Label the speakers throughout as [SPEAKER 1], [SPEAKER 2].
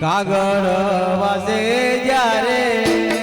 [SPEAKER 1] કાગળ વાસે જ્યારે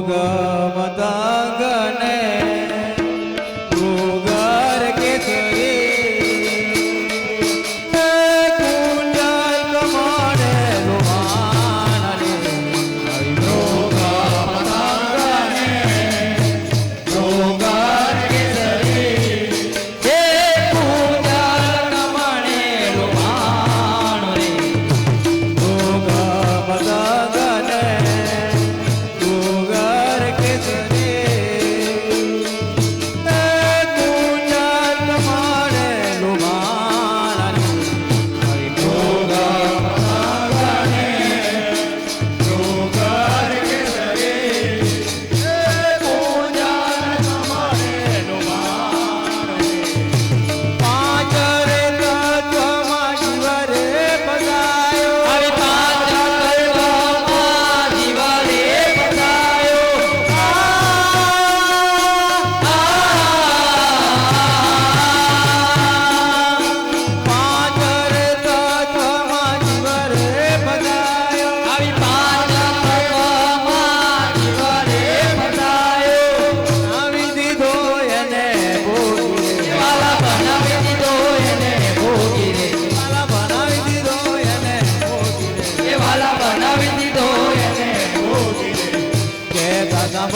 [SPEAKER 2] ಗಮದಾ માલા
[SPEAKER 1] બનાવી દીધો એને. કે દાદા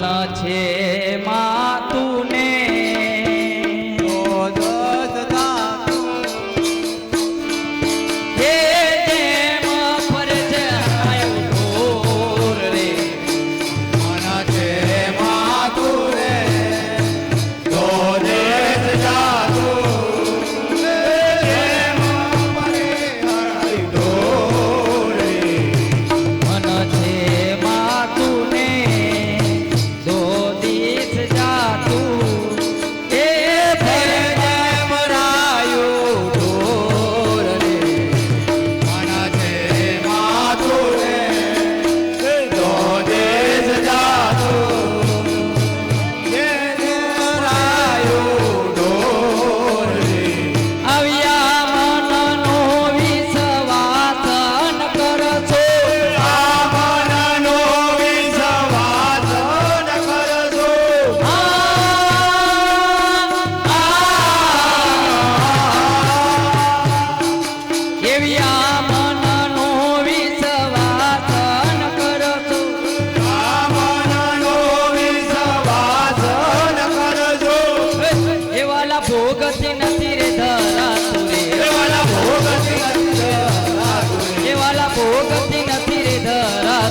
[SPEAKER 1] છે માતુને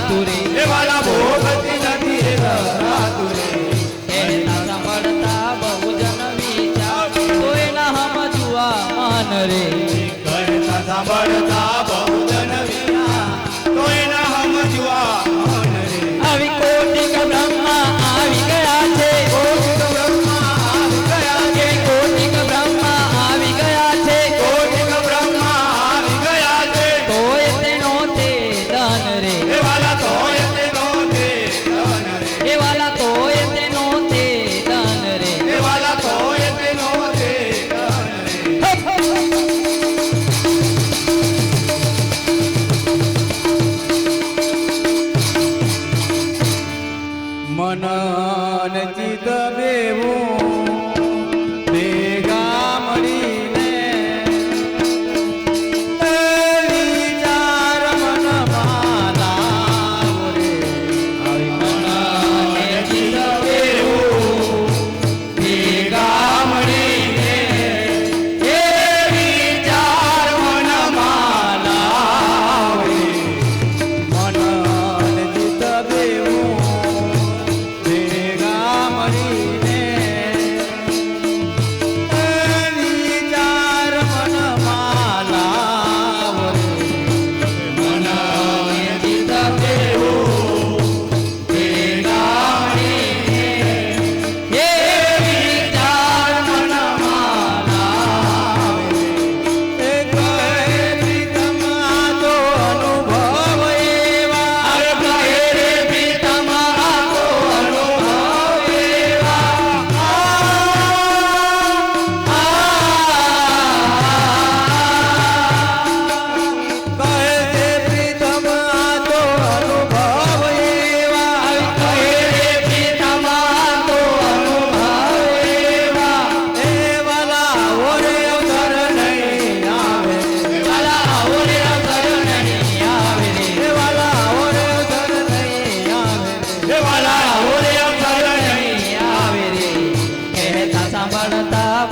[SPEAKER 2] Turing.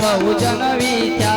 [SPEAKER 2] बहुजन
[SPEAKER 1] विचार